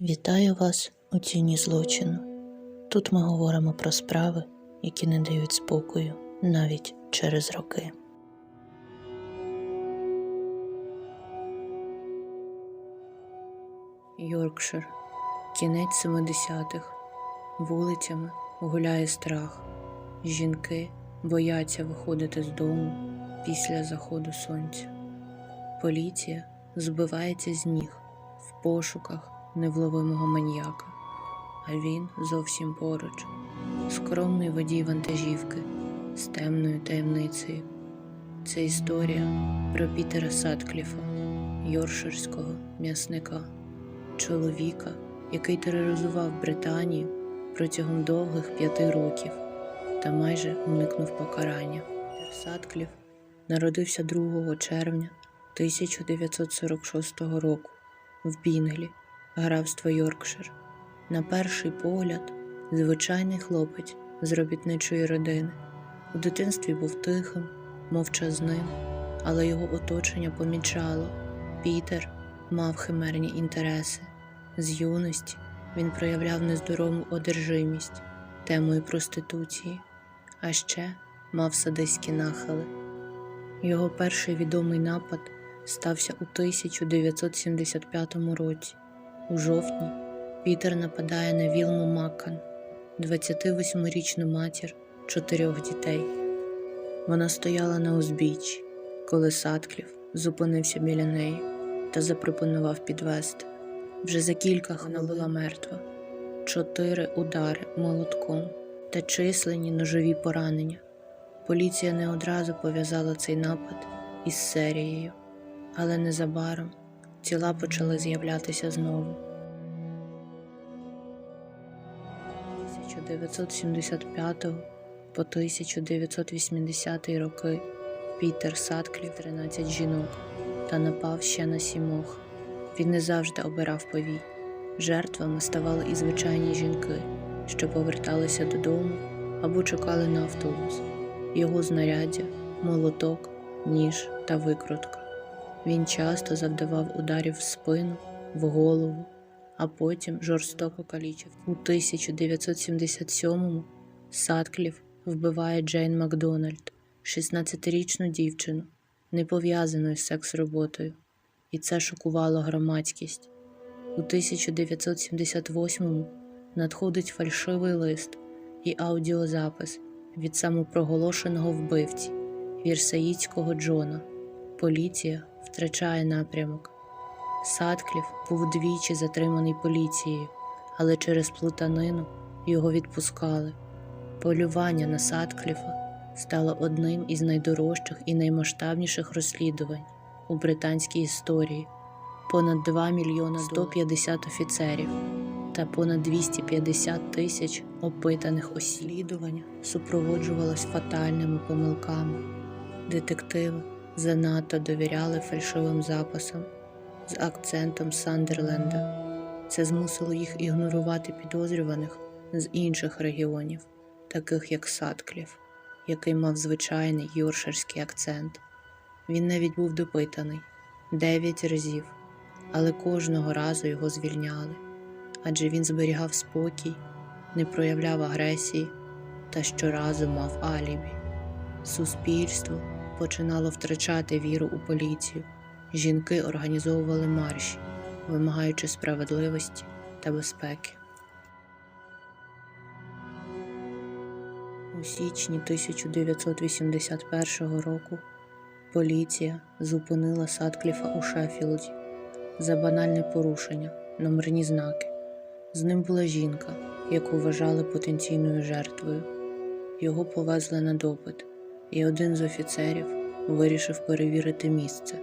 Вітаю вас у тіні злочину. Тут ми говоримо про справи, які не дають спокою навіть через роки. Йоркшир. Кінець 70-х. Вулицями гуляє страх. Жінки бояться виходити з дому після заходу сонця. Поліція збивається з ніг в пошуках невловимого маньяка, а він зовсім поруч, скромний водій вантажівки з темною таємницею. Це історія про Пітера Садкліфа, йорширського м'ясника, чоловіка, який тероризував Британію протягом довгих п'яти років та майже уникнув покарання. Пітер Садкліф народився 2 червня 1946 року в Бінглі, графство Йоркшир. На перший погляд, звичайний хлопець з робітничої родини. У дитинстві був тихим, мовчазним, але його оточення помічало. Пітер мав химерні інтереси. З юності він проявляв нездорову одержимість темою проституції, а ще мав садиські нахили. Його перший відомий напад стався у 1975 році. У жовтні Пітер нападає на Вілму Маккан, 28-річну матір чотирьох дітей. Вона стояла на узбіччі, коли Садкліф зупинився біля неї та запропонував підвести. Вже за кілька вона була мертва, чотири удари молотком та численні ножові поранення. Поліція не одразу пов'язала цей напад із серією, але незабаром тіла почали з'являтися знову. 1975 по 1980 роки Пітер Садклів 13 жінок та напав ще на сімох. Він не завжди обирав повій. Жертвами ставали і звичайні жінки, що поверталися додому або чекали на автобус. Його знаряддя, молоток, ніж та викрутка. Він часто завдавав ударів в спину, в голову, а потім жорстоко калічив. У 1977-му Садкліф вбиває Джейн Макдональд, 16-річну дівчину, не пов'язану з секс-роботою, і це шокувало громадськість. У 1978-му надходить фальшивий лист і аудіозапис від самопроголошеного вбивці Вірсаїцького Джона. Поліція втрачає напрямок. Садкліф був двічі затриманий поліцією, але через плутанину його відпускали. Полювання на Садкліфа стало одним із найдорожчих і наймасштабніших розслідувань у британській історії. Понад 2 мільйона 150 офіцерів та понад 250 тисяч опитаних ослідування супроводжувалось фатальними помилками. Детективи занадто довіряли фальшивим записам з акцентом Сандерленда. Це змусило їх ігнорувати підозрюваних з інших регіонів, таких як Садкліф, який мав звичайний йорширський акцент. Він навіть був допитаний дев'ять разів, але кожного разу його звільняли, адже він зберігав спокій, не проявляв агресії та щоразу мав алібі. Суспільство починало втрачати віру у поліцію. Жінки організовували марші, вимагаючи справедливості та безпеки. У січні 1981 року поліція зупинила Садкліфа у Шеффілді за банальне порушення, номерні знаки. З ним була жінка, яку вважали потенційною жертвою. Його повезли на допит, і один з офіцерів вирішив перевірити місце,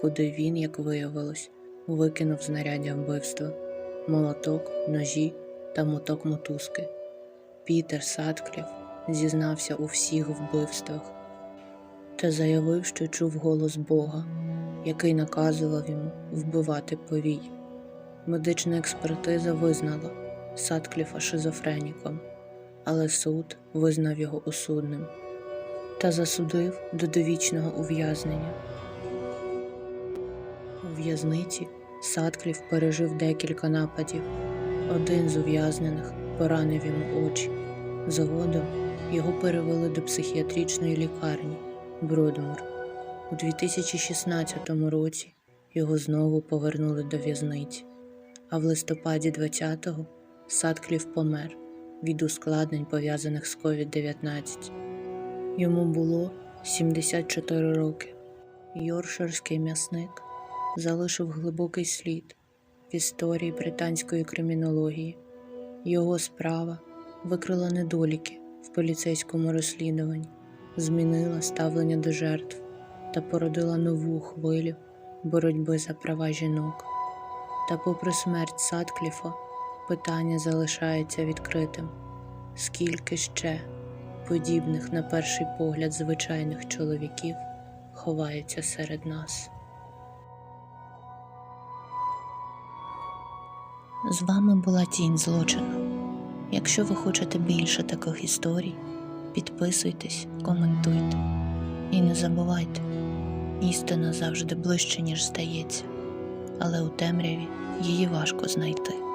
куди він, як виявилось, викинув знаряддя вбивства, молоток, ножі та моток мотузки. Пітер Садкліф зізнався у всіх вбивствах та заявив, що чув голос Бога, який наказував йому вбивати повій. Медична експертиза визнала Садкліфа шизофреніком, але суд визнав його осудним та засудив до довічного ув'язнення. У в'язниці Садкліф пережив декілька нападів. Один з ув'язнених поранив йому очі. Згодом його перевели до психіатричної лікарні Бродмур. У 2016 році його знову повернули до в'язниці, а в листопаді 20-го Садкліф помер від ускладнень, пов'язаних з COVID-19. Йому було 74 роки. Йорширський м'ясник залишив глибокий слід в історії британської кримінології. Його справа викрила недоліки в поліцейському розслідуванні, змінила ставлення до жертв та породила нову хвилю боротьби за права жінок. Та, попри смерть Садкліфа, питання залишається відкритим: скільки ще подібних на перший погляд звичайних чоловіків ховається серед нас? З вами була Тінь злочину. Якщо ви хочете більше таких історій, підписуйтесь, коментуйте і не забувайте, істина завжди ближче, ніж здається, але у темряві її важко знайти.